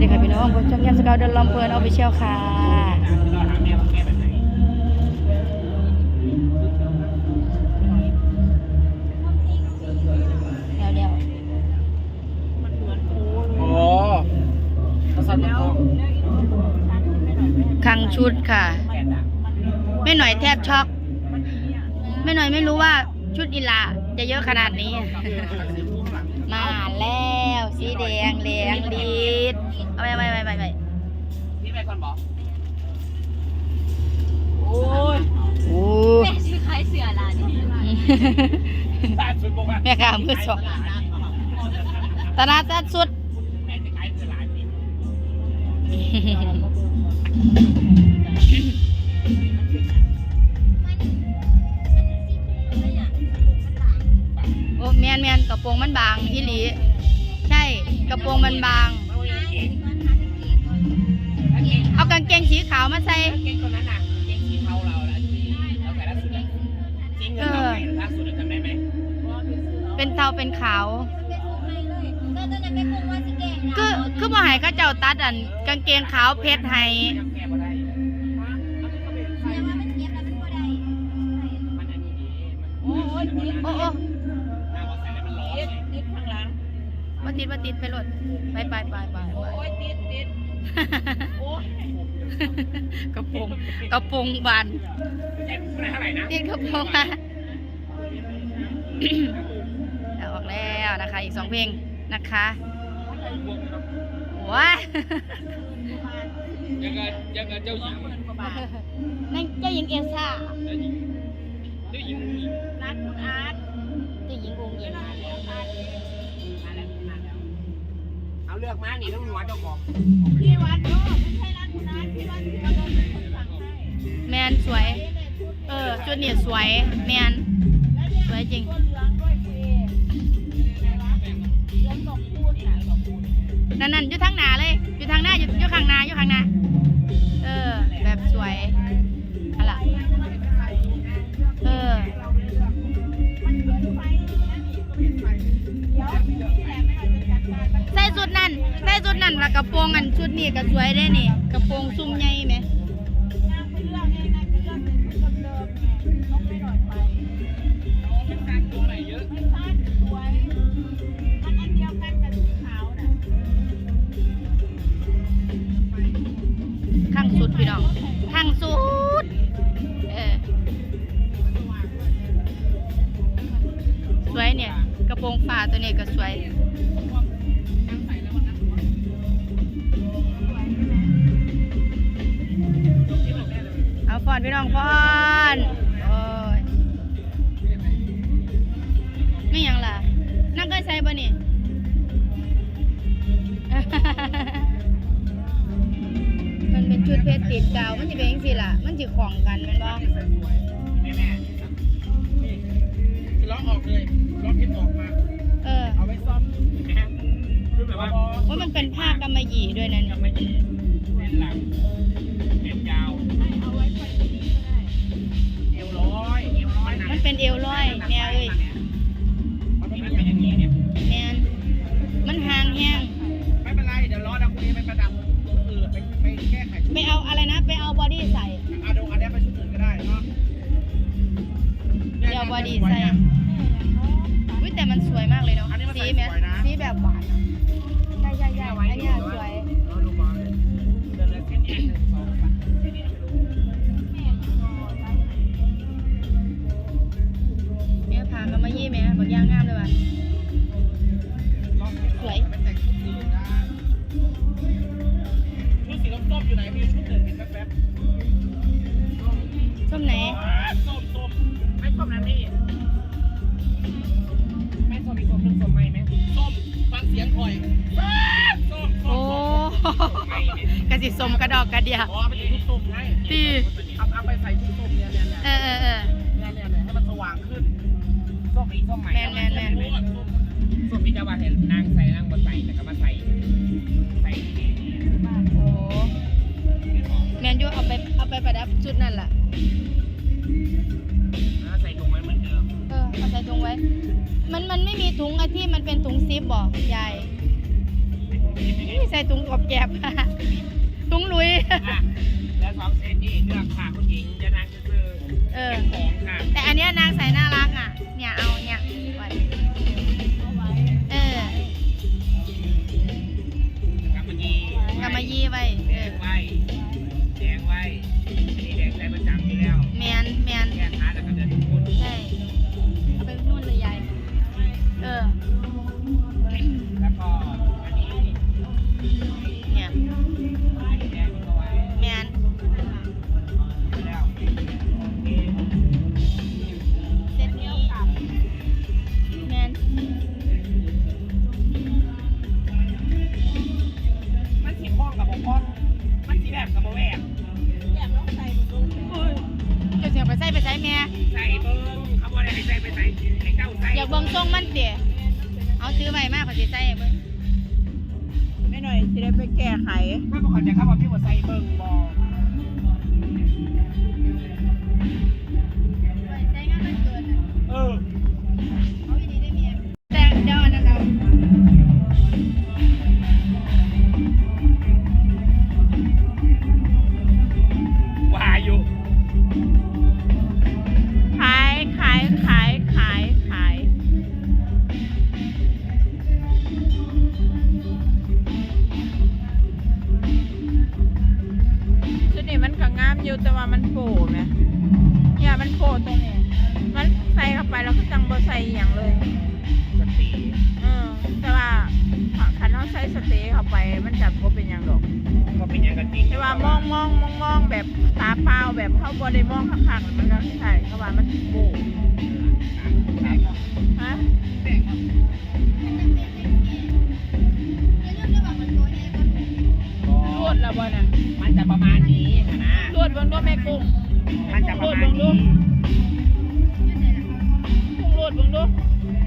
ดีค่ะพี่น้องผมช่องแก้มสกาวเดินลำเพลินออฟฟิเชียลค่ะเดี๋ยวโอ้ภาษาตะกองๆคังชุดค่ะแม่หน่อยแทบช็อกแม่หน่อยไม่รู้ว่าชุดอีลาจะเยอะขนาดนี้ มาแล้ว สีแดงเหลืองลีด เอาไปไปไปไปไปพี่ไปคนบอกโอ้ยโอ้แม่ชื่อคล้ายเสือล่ะนี่ตาสุดบอกว่าแม่ค้ามือสองตลาดตัดสุดแม่จะขายเสือหลานนี่โอ้แมนแมนกระโปรงมันบางอีหลี ใช่กระโปรงมันบาง เอากางเกงสีขาวมาใส่ เก่งคนนั้นน่ะเก่งสีเทาเราละที่เราใส่ล่าสุดอะจริงเงินเราใส่ล่าสุดอะจำได้ไหมเป็นเทาเป็นขาวก็ตอนนั้นแม่คงว่าสิแกงคือคือบ่ให้เขาเจ้าตัดอัน กางเกงขาวเพชรให้ยังแก้บ่ได้แต่ว่ามันเทียบแล้วมันบ่ได้มันอันนี้ดีโอ้ยติดโอ้โอ้หน้าว่าใส่แล้วมันร้อนไงติดข้างหลังมาติดมาติดไปรถไปไปไปไปไปโอ้ยติดติดโอ้ย กระโปรงกระโปรงบานเจ็ดเท่าไหร่นะติดกระโปรงมาเอาออกแล้วนะคะ อีกสองเพลงนะคะว้ายังไงยังไงเจ้าหญิงนั่นเจ้าหญิงเอลซ่าเจ้าหญิงเจ้าหญิงหญิงนัดคุณอาร์ตเจ้าหญิงองค์หญิงมาแล้วมาแล้วเอาเลือกมาหนีต้องหัวเจ้าของพี่วัดโอ้ไม่ใช่ร้าน แมนสวย เออจุดนี้สวย แมนสวยจริงนั่นนั่นอยู่ทางหน้าเลยอยู่ทางหน้าอยู่อยู่ข้างหน้าอยู่ข้างหน้า เออ แบบสวยอะไร ชุดนั่นใส่ชุดนั่นแล้วกระโปรงอันชุดนี้ก็สวยได้นี่กระโปรงซุ้มใหญ่ไหม อาฟอนพี่น้องฟอนโอ้ยไม่หยังล่ะนั่งก็ใช้บ่นี่มันเป็นชุดเพชรติดกาวมันจะเป็นยังสิล่ะ มันจะของกันแมันบ่แม่แม่นี่ล็อกออกเลยล็อกที่ออกมา เออเอาไว้ซ่อมนะคือแบบว่าว่ามันเป็นผ้ากำมะหยี่ด้วยนะจะเนี่ยไม่ดีเส้นหลัง บอดี้ใส่วิแต่มันสวยมากเลยเนาะสีแม่สีแบบหวานใช่ใช่ใช่อันเนี้ยสวยเอาลูกบอลเลยเดินเลยเส้นเอ็นหนึ่งสองสามเส้นนี้ไม่รู้แม่พากำมะหยี่แม่บักย่างงามเลยว่ะ โอ้มส้มไม่เนี่ยกระสิสมกระดอกกระเดียอ๋อเป็นชุดส้มไงดีเอาเอาไปใส่ชุดส้มเนี่ยเนี่ยเนี่ยเออเออเออเนี่ยเนี่ยเนี่ยให้มันสว่างขึ้นส้มอีส้มใหม่แม่นแม่นแม่นส้มมีจะว่าเห็นนางใส่นางมาใส่แต่ก็มาใส่ใส่ที่นี่โอ้แมนยูเอาไปเอาไปประดับชุดนั่นล่ะแล้วใส่ถุงไว้เหมือนเดิมเออเอาใส่ถุงไว้ มันมันไม่มีถุงไอ้ที่มันเป็นถุงซิปบอกยายเกินอย่างนี้ ใส่ถุงกอบแกบถุงลุยอะแล้วสองเซตนี่เลือกค่ะคุณหญิงจะนั่งซื้อเออเป็นของค่ะ แต่อันเนี้ยนางใส่น่ารักอะ เนี่ยเอาเนี่ยไว้ เอาซื้อไว้มากกว่าสิใส่ให้เบิ่งไม่หน่อยจะได้ไปแก้ไขไม่บอกเขาจะเข้ามาพี่ว่าใส่เบิ้งบอ อยู่แต่ว่ามันโผล่ไหมเนี่ยมันโผล่ตรงนี้ มันใส่เข้าไปแล้วก็จังบ่ใส่อหย่างเลย สติเออ แต่ว่าคันเราใส่สเตย์เข้าไป มันจะบ่เป็นอย่างดอก ก็เป็นอย่างกันจริงแต่ว่ามองมองมองมองแบบตา เปล่าแบบเข้าบ่ได้มองข้างๆมันก็ใช่เขาว่ามันโบฮะรวดแล้วบ่น่ะมันจะประมาณนี้ค่ะนะรวดบิ่งด้วยแม่กุ้งมันจะประมาณนี้กุ้งรวดบิ่งดู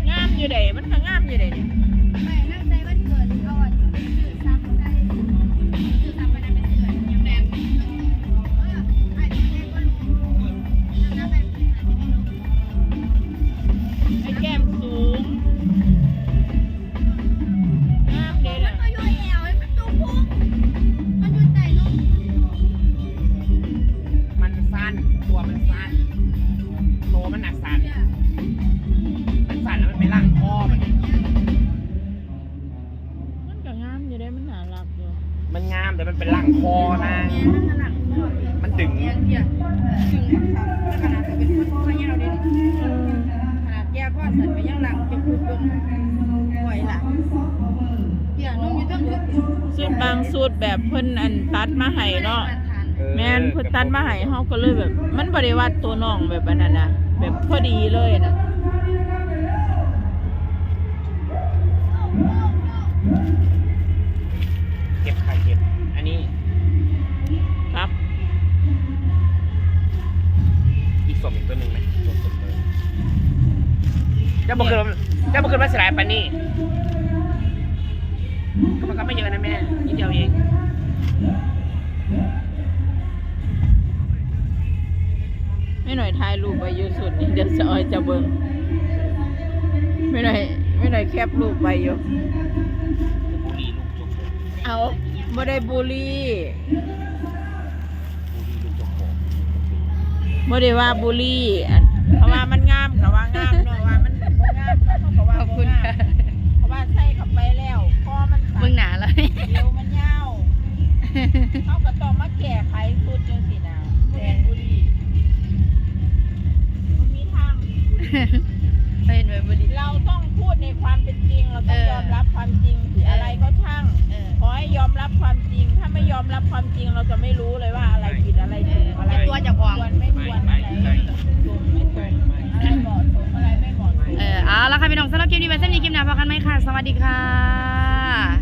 งามอยู่เด้มันก็งามอยู่เด้นี่ไพูดเบิ่งปล่อยหลังเดี๋ยวนุ่มอยู่ทั้งหัวสุดบางสุดแบบเพิ่นอันตัดมาให้เนาะแม่นเพิ่นตัดมาให้เฮาก็เลยแบบ มันบ่ได้วัดตัวน้องแบบอันนั้นน่ะแบบพอดีเลยน่ะ จ้าบุคืนเจ้าบุคืนมาสลายปานนี่ก็มันก็ไม่เยอะนะแม่นิดเดียวเองไม่หน่อยถ่ายรูปไว้อยู่สุดนี่เดี๋ยวจะออยจะเบิ่งไม่หน่อยไม่หน่อยแคปรูปไว้อยู่บุรีลูกจกโปเอาบ่ได้บุรีบุรีลูกจกโปบ่ได้ว่าบุรีอัน ยอมรับความจริงเราจะไม่รู้เลยว่าอะไรผิดอะไรถูกอะไรเป็นตัวเจ้าของควรไม่ควรอะไรถูกไม่ถูกอะไรเหมาะสมอะไรไม่เหมาะสมเออเอาละค่ะพี่น้องสำหรับคลิปนี้ไว้เส้นนี้คลิปหน้าพอกันไหมค่ะ สวัสดีค่ะ